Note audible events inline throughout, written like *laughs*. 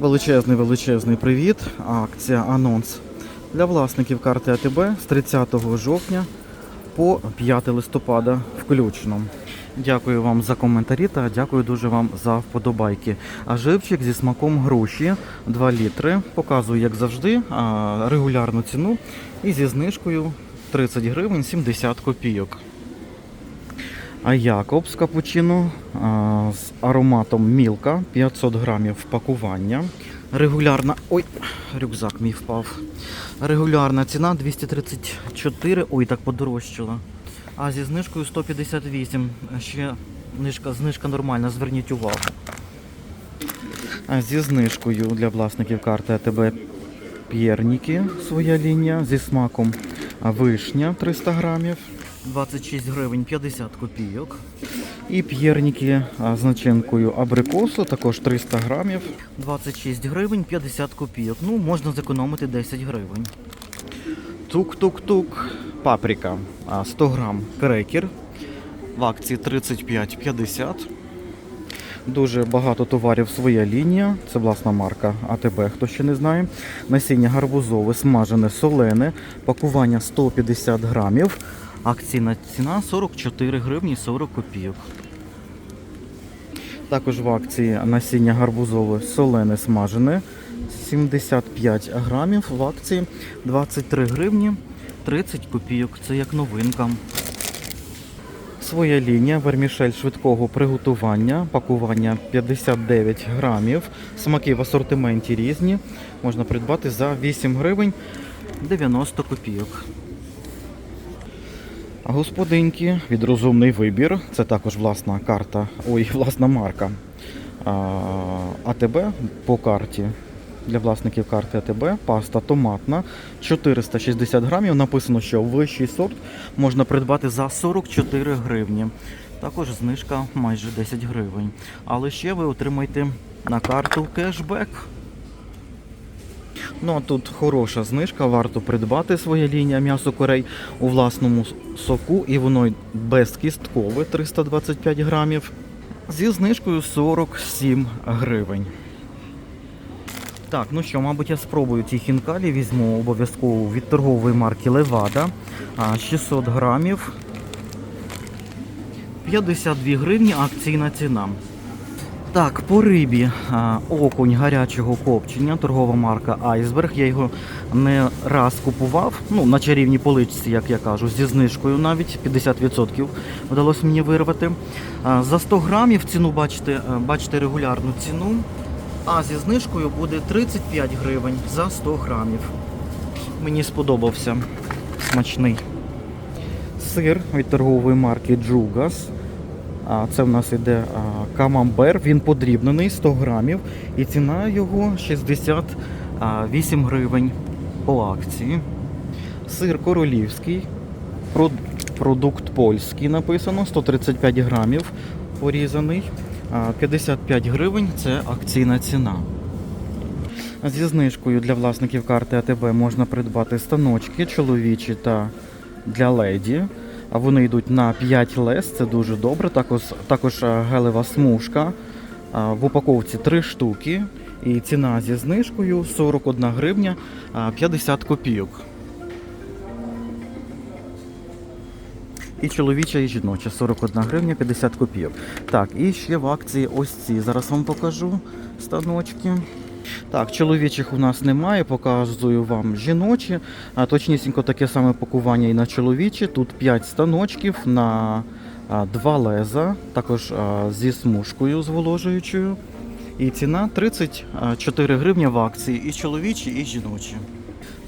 Величезний величезний привіт. Акція анонс для власників карти АТБ з 30 жовтня по 5 листопада включно. Дякую вам за коментарі та дякую дуже вам за вподобайки. А живчик зі смаком груші 2 літри. Показую, як завжди, регулярну ціну і зі знижкою 30 гривень 70 копійок. А Якобс капучино з ароматом мілка 500 грамів пакування. Регулярна. Ой, рюкзак мій впав. Регулярна ціна 234. Ой, так подорожчала. А зі знижкою 158. Ще знижка, знижка нормальна, зверніть увагу. А зі знижкою для власників карти АТБ п'єрніки своя лінія зі смаком вишня 300 грамів. 26 гривень 50 копійок. І п'єрніки з начинкою абрикосу, також 300 грамів. 26 гривень 50 копійок. Ну, можна зекономити 10 гривень. Тук-тук-тук. Паприка. 100 грам крекер. В акції 35,50. Дуже багато товарів своя лінія. Це власна марка АТБ, хто ще не знає. Насіння гарбузове, смажене, солене, пакування 150 грамів. Акційна ціна 44 гривні 40 копійок. Також в акції насіння гарбузове солене смажене 75 грамів. В акції 23 гривні 30 копійок. Це як новинка. Своя лінія вермішель швидкого приготування, пакування 59 грамів. Смаки в асортименті різні. Можна придбати за 8 гривень 90 копійок. Господинки від розумний вибір. Це також власна карта, ой, *laughs* власна марка АТБ по карті. Для власників карти АТБ паста томатна 460 грамів. Написано, що вищий сорт можна придбати за 44 гривні. Також знижка майже 10 гривень. Але ще ви отримаєте на карту кешбек. Ну а тут хороша знижка, варто придбати своя лінія м'ясо корей у власному соку, і воно безкісткове 325 грамів зі знижкою 47 гривень. Так, ну що, мабуть, я спробую ті хінкалі, візьму обов'язково від торгової марки Левада. 600 грамів. 52 гривні акційна ціна. Так, по рибі окунь гарячого копчення, торгова марка Айсберг. Я його не раз купував, ну, на чарівній поличці, як я кажу, зі знижкою навіть 50% вдалося мені вирвати. За 100 грамів ціну бачите, е, бачите регулярну ціну. А зі знижкою буде 35 гривень за 100 грамів. Мені сподобався смачний сир від торгової марки Джугас. Це в нас іде камамбер, він подрібнений 100 грамів і ціна його 68 гривень по акції. Сир королівський, продукт польський написано, 135 грамів порізаний, 55 гривень це акційна ціна. Зі знижкою для власників карти АТБ можна придбати станочки чоловічі та для леді. Вони йдуть на 5 лес, це дуже добре. Також, також гелева смужка. В упаковці 3 штуки. І ціна зі знижкою 41 гривня 50 копійок. І чоловіча, і жіноча 41 гривня 50 копійок. Так, і ще в акції ось ці. Зараз вам покажу станочки. Так, чоловічих у нас немає, показую вам жіночі. А, точнісінько таке саме пакування і на чоловічі. Тут 5 станочків на а, 2 леза, також зі смужкою зволожуючою. І ціна 34 гривні в акції і чоловічі, і жіночі.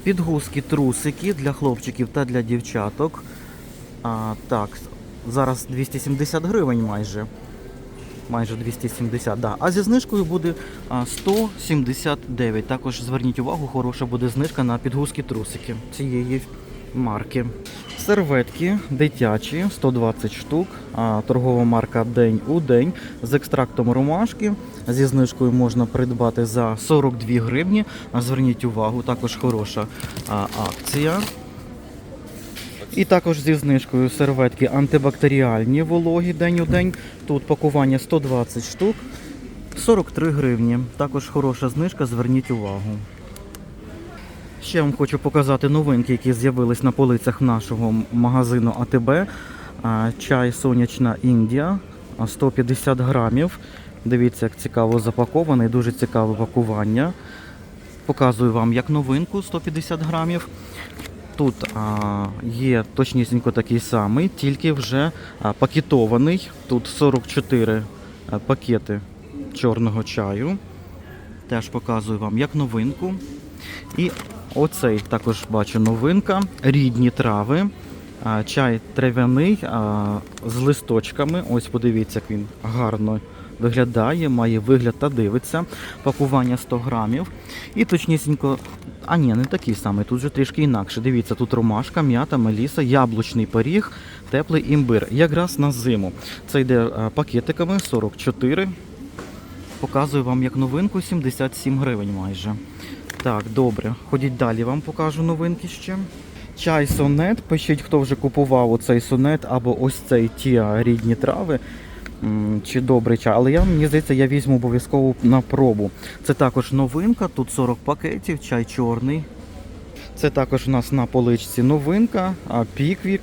Підгузки, трусики для хлопчиків та для дівчаток. А, так, зараз 270 гривень майже. Майже 270, да. А зі знижкою буде 179. Також зверніть увагу, хороша буде знижка на підгузки трусики цієї марки. Серветки дитячі, 120 штук. Торгова марка День у день з екстрактом ромашки. Зі знижкою можна придбати за 42 гривні. Зверніть увагу, також хороша акція. І також зі знижкою серветки антибактеріальні вологі день у день. Тут пакування 120 штук. 43 гривні. Також хороша знижка, зверніть увагу. Ще вам хочу показати новинки, які з'явились на полицях нашого магазину АТБ. Чай сонячна Індія 150 грамів. Дивіться, як цікаво запакований, дуже цікаве пакування. Показую вам як новинку 150 грамів. Тут а, є точнісінько такий самий, тільки вже а, пакетований. Тут 44 а, пакети чорного чаю. Теж показую вам як новинку. І оцей також бачу новинка. Рідні трави. А, Чай трав'яний а, з листочками. Ось подивіться, як він гарно виглядає, має вигляд та дивиться. Пакування 100 грамів. І точнісінько, а ні, не такий самий, тут вже трішки інакше. Дивіться, тут ромашка, м'ята, меліса, яблучний пиріг, теплий імбир. Якраз на зиму. Це йде пакетиками 44. Показую вам як новинку 77 гривень майже. Так, добре. Ходіть далі, вам покажу новинки ще. Чай сонет. Пишіть, хто вже купував оцей сонет або ось цей тіа рідні трави. Чи добрий чай, але я мені здається, я візьму обов'язково на пробу. Це також новинка, тут 40 пакетів, чай чорний. Це також у нас на поличці новинка, піквік,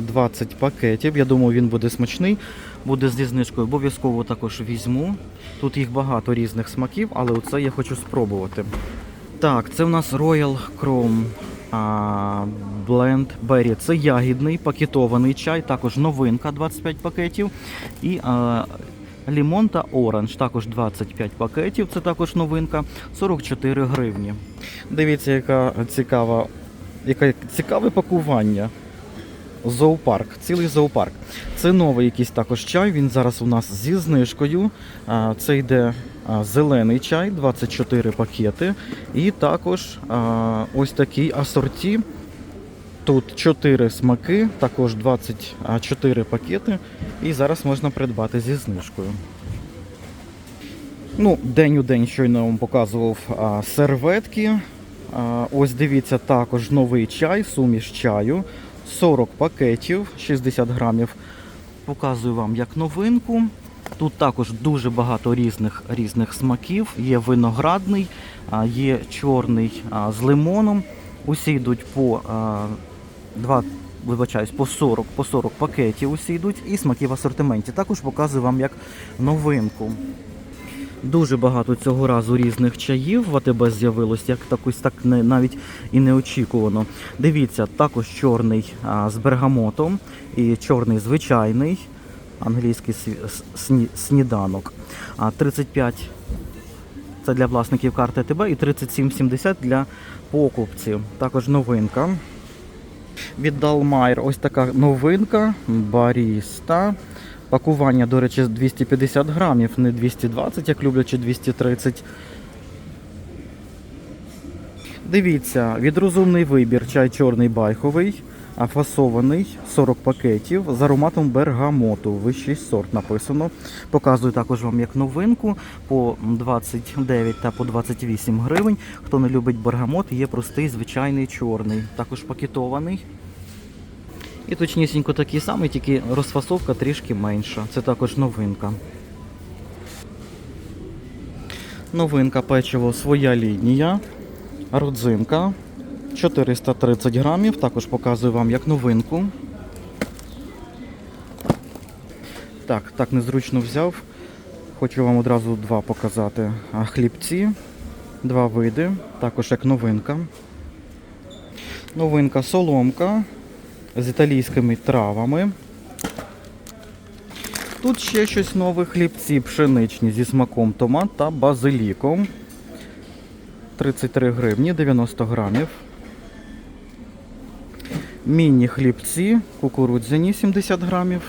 20 пакетів. Я думаю, він буде смачний, буде зі знижкою. Обов'язково також візьму. Тут їх багато різних смаків, але оце я хочу спробувати. Так, це у нас Royal Chrome Blend Berry. Це ягідний пакетований чай, також новинка 25 пакетів. І а, лімон та оранж, також 25 пакетів. Це також новинка, 44 гривні. Дивіться, яка цікава, яке цікаве пакування. Зоопарк, цілий зоопарк. Це новий якийсь також чай. Він зараз у нас зі знижкою. Це йде зелений чай, 24 пакети. І також ось такий асорті. Тут 4 смаки, також 24 пакети. І зараз можна придбати зі знижкою. Ну, день у день щойно вам показував а, серветки. А, ось дивіться, також новий чай, суміш чаю. 40 пакетів, 60 грамів. Показую вам як новинку. Тут також дуже багато різних різних смаків. Є виноградний, є чорний з лимоном. Усі йдуть по 2, вибачаюсь, по 40, по 40 пакетів усі йдуть і смаки в асортименті. Також показую вам як новинку. Дуже багато цього разу різних чаїв в АТБ з'явилось, як так так не, навіть і неочікувано. Дивіться, також чорний а, з бергамотом і чорний звичайний англійський сні- сніданок. А 35 це для власників карти АТБ і 37,70 для покупців. Також новинка. Від Далмайр ось така новинка. Баріста. Пакування, до речі, 250 грамів, не 220, як люблять, чи 230. Дивіться, від розумний вибір, чай чорний байховий, фасований 40 пакетів з ароматом бергамоту. Вищий сорт написано. Показую також вам як новинку по 29 та по 28 гривень. Хто не любить бергамот, є простий звичайний чорний. Також пакетований. І точнісінько такий самий, тільки розфасовка трішки менша. Це також новинка. Новинка печиво своя лінія. Родзинка 430 грамів. Також показую вам як новинку. Так, так незручно взяв. Хочу вам одразу два показати. А, Хлібці, два види, також як новинка. Новинка соломка з італійськими травами. Тут ще щось нове хлібці пшеничні зі смаком томат та базиліком. 33 гривні, 90 грамів. Міні хлібці, кукурудзяні 70 грамів.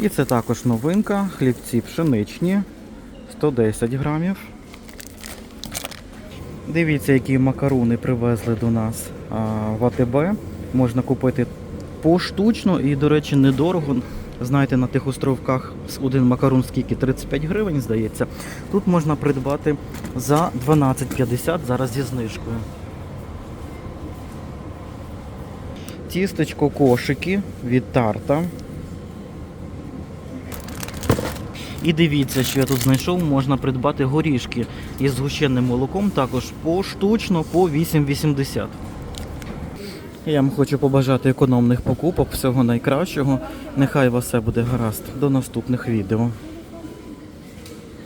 І це також новинка. Хлібці пшеничні 110 грамів. Дивіться, які макарони привезли до нас в АТБ. Можна купити поштучно і, до речі, недорого. Знаєте, на тих островках один макарон скільки 35 гривень, здається. Тут можна придбати за 12,50 зараз зі знижкою. Тістечко кошики від тарта. І дивіться, що я тут знайшов, можна придбати горішки із згущеним молоком, також поштучно по 8,80. Я вам хочу побажати економних покупок, всього найкращого. Нехай вас все буде гаразд. До наступних відео.